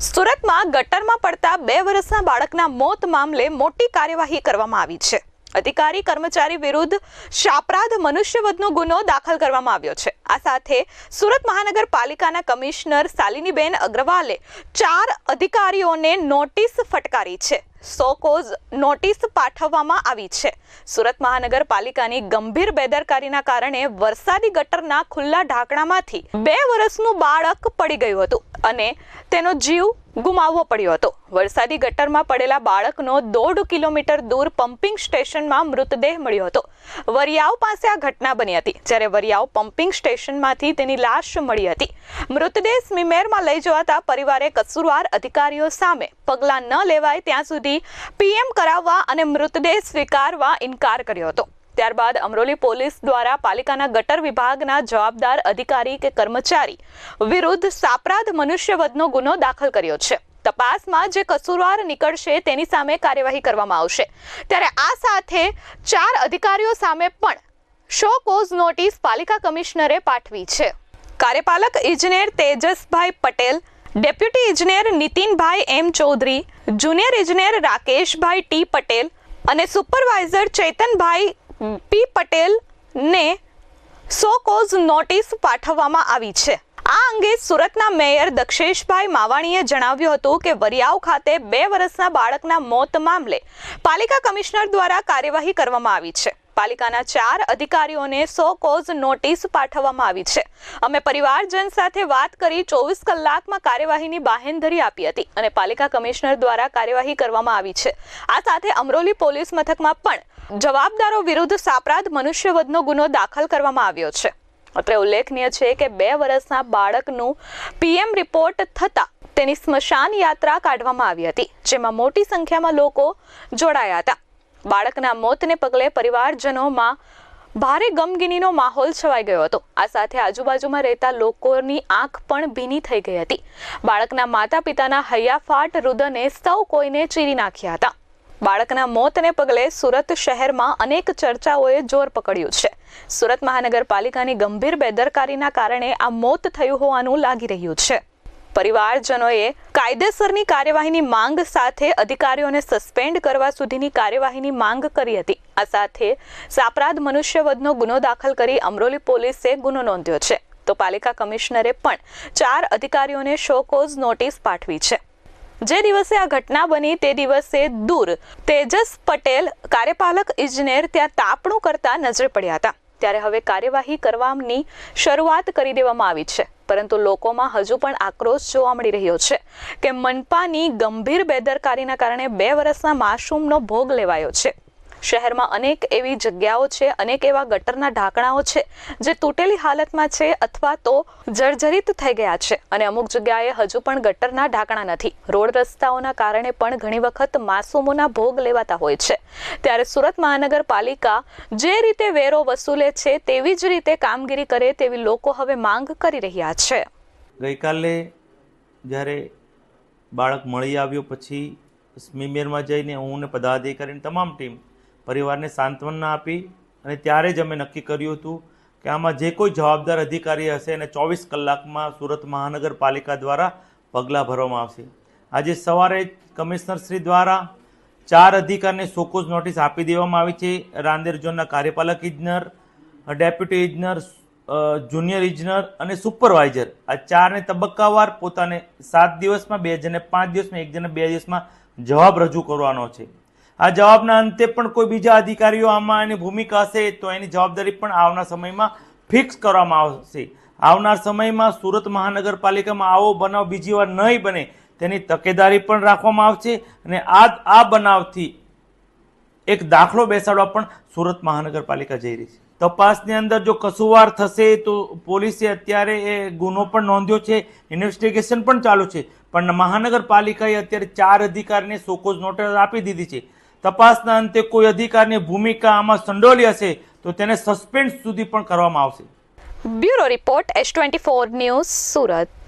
સુરતમાં ગટરમાં પડતા બે વર્ષના બાળકના મોત મામલે મોટી કાર્યવાહી કરવામાં આવી છે. અધિકારી કર્મચારી વિરુદ્ધ શાપરાધ મનુષ્યવધનો ગુનો દાખલ કરવામાં આવ્યો છે. આ સાથે સુરત મહાનગરપાલિકાના કમિશનર શાલિનીબેન અગ્રવાલે ચાર અધિકારીઓને નોટિસ ફટકારી છે. સો કોઝ નોટિસ પાઠવવામાં આવી છે. સુરત મહાનગરપાલિકાની ગંભીર બેદરકારીના કારણે વરસાદી ગટરના ખુલ્લા ઢાંકણામાંથી બે વર્ષનું બાળક પડી ગયું હતું અને તેનો જીવ ગુમાવવો પડ્યો હતો. વરસાદી ગટરમાં પડેલા બાળકનો દોઢ કિલોમીટર દૂર પમ્પિંગ સ્ટેશનમાં મૃતદેહ મળ્યો હતો. વરિયાવ પાસે આ ઘટના બની હતી, જ્યારે વરિયાવ પમ્પિંગ સ્ટેશનમાંથી તેની લાશ મળી હતી. મૃતદેહ સ્મીમેરમાં લઈ જવાતા પરિવારે કસૂરવાર અધિકારીઓ સામે પગલાં ન લેવાય ત્યાં સુધી પીએમ કરાવવા અને મૃતદેહ સ્વીકારવા ઇનકાર કર્યો હતો. ત્યારબાદ અમરોલી પોલીસ દ્વારા પાલિકાના ગટર વિભાગના જવાબદાર અધિકારી કે કર્મચારી વિરુદ્ધ સાપરાધ મનુષ્યવધનો ગુનો દાખલ કર્યો છે. તપાસમાં જે કસૂરવાર નીકળશે તેની સામે કાર્યવાહી કરવામાં આવશે. ત્યારે આ સાથે ચાર અધિકારીઓ સામે પણ શો કોઝ નોટિસ પાલિકા કમિશનરે પાઠવી છે. કાર્યપાલક ઇજનેર તેજસભાઈ પટેલ, ડેપ્યુટી ઇજનેર નીતિનભાઈ એમ ચૌધરી, જુનિયર ઇજનેર રાકેશભાઈ ટી પટેલ અને સુપરવાઇઝર ચેતનભાઈ પી પટેલ ને સો કોઝ નોટિસ પાઠવવામાં આવી છે. આ અંગે સુરતના મેયર દક્ષેશભાઈ માવાણીએ જણાવ્યું હતું કે વરિયાવ ખાતે બે વર્ષના બાળકના મોત મામલે પાલિકા કમિશનર દ્વારા કાર્યવાહી કરવામાં આવી છે. પાલિકાના ચાર અધિકારીઓને સો કોઝ નોટિસ પાઠવવામાં આવી છે. અમે પરિવારજન સાથે વાત કરી ચોવીસ કલાકમાં કાર્યવાહીની બાહેંધરી આપી હતી અને પાલિકા કમિશનર દ્વારા કાર્યવાહી કરવામાં આવી છે. આ સાથે અમરોલી પોલીસ મથકમાં પણ જવાબદારો વિરુદ્ધ સાપરાધ મનુષ્યવધનો ગુનો દાખલ કરવામાં આવ્યો છે. અત્રે ઉલ્લેખનીય છે કે બે વર્ષના બાળકનું પીએમ રિપોર્ટ થતા તેની સ્મશાન યાત્રા કાઢવામાં આવી હતી, જેમાં મોટી સંખ્યામાં લોકો જોડાયા હતા. બાળકના મોતને પગલે પરિવારજનોમાં ભારે ગમગીનીનો માહોલ છવાઈ ગયો હતો. આ સાથે આજુબાજુમાં રહેતા લોકોની આંખ પણ ભીની થઈ ગઈ હતી. બાળકના માતા પિતાના હૈયાફાટ રુદને સૌ કોઈને ચીરી નાખ્યા હતા. બાળકના મોતને પગલે સુરત શહેરમાં અનેક ચર્ચાઓએ જોર પકડ્યું છે. સુરત મહાનગરપાલિકાની ગંભીર બેદરકારીના કારણે આ મોત થયું હોવાનું લાગી રહ્યું છે. પરિવારજનોએ કાયદેસરની કાર્યવાહીની માંગ સાથે અધિકારીઓને સસ્પેન્ડ કરવા સુધીની કાર્યવાહીની માંગ કરી હતી. આ સાથે સાપરાધ મનુષ્યવધનો ગુનો દાખલ કરી અમરોલી પોલીસે ગુનો નોંધ્યો છે. તો પાલિકા કમિશનરે પણ ચાર અધિકારીઓને શોકોઝ નોટિસ પાઠવી છે. જે દિવસે આ ઘટના બની તે દિવસે દૂર તેજસ પટેલ, કાર્યપાલક ઇજનેર ત્યાં તાપણું કરતા નજરે પડ્યા હતા. ત્યારે હવે કાર્યવાહી કરવાની શરૂઆત કરી દેવામાં આવી છે. પરંતુ લોકોમાં હજુ પણ આક્રોશ જોવા મળી રહ્યો છે કે મનપાની ગંભીર બેદરકારીના કારણે બે વર્ષના માસૂમનો ભોગ લેવાયો છે. શહેરમાં અનેક એવી જગ્યાઓ છે, અનેક એવા ગટરના ઢાંકણાઓ છે, જે તૂટેલી હાલતમાં છે અથવા તો જર્જરિત થઈ ગયા છે. અને અમુક જગ્યાએ હજુ પણ ગટરના ઢાંકણા નથી. રોડ રસ્તાઓના કારણે પણ ઘણી વખત માસૂમોના ભોગ લેવાતા હોય છે. ત્યારે સુરત મહાનગરપાલિકા જે રીતે વેરો વસૂલે છે, તેવી જ રીતે કામગીરી કરે તેવી લોકો હવે માંગ કરી રહ્યા છે. ગઈકાલે જ્યારે બાળક મળી આવ્યો, પછી સ્મીમેરમાં જઈને હું ને પદાધિકારીની તમામ ટીમ પરિવારને સાંત્વના આપી અને ત્યારે જ અમે નક્કી કર્યું હતું કે આમાં જે કોઈ જવાબદાર અધિકારી હશે એને ચોવીસ કલાકમાં સુરત મહાનગરપાલિકા દ્વારા પગલાં ભરવામાં આવશે. આજે સવારે કમિશનરશ્રી દ્વારા ચાર અધિકારીને સોકોઝ નોટિસ આપી દેવામાં આવી છે. રાંદેર ઝોનના કાર્યપાલક ઇજનર, ડેપ્યુટી ઇજનર જુનિયર ઇજનર અને સુપરવાઇઝર આ ચારને તબક્કાવાર પોતાને સાત દિવસમાં, બે જણને પાંચ દિવસમાં, એક જણે બે દિવસમાં જવાબ રજૂ કરવાનો છે. આ જવાબના અંતે પણ કોઈ બીજા અધિકારીઓ આમાં એની ભૂમિકા હશે તો એની જવાબદારી પણ આવનાર સમયમાં ફિક્સ કરવામાં આવશે. આવનાર સમયમાં સુરત મહાનગરપાલિકામાં આવો બનાવ બીજી વાર નહીં બને તેની તકેદારી પણ રાખવામાં આવશે અને આ આ બનાવથી એક દાખલો બેસાડવા પણ સુરત મહાનગરપાલિકા જઈ રહી છે. તપાસની અંદર જો કસુવાર થશે તો પોલીસે અત્યારે એ ગુનો પણ નોંધ્યો છે, ઇન્વેસ્ટિગેશન પણ ચાલુ છે, પણ મહાનગરપાલિકાએ અત્યારે ચાર અધિકારીને સોકોઝ નોટિસ આપી દીધી છે. તપાસના અંતે કોઈ અધિકારની ભૂમિકા આમાં સંડોલી હશે તો તેને સસ્પેન્ડ સુધી પણ કરવામાં આવશે. Bureau report S twenty four news Surat.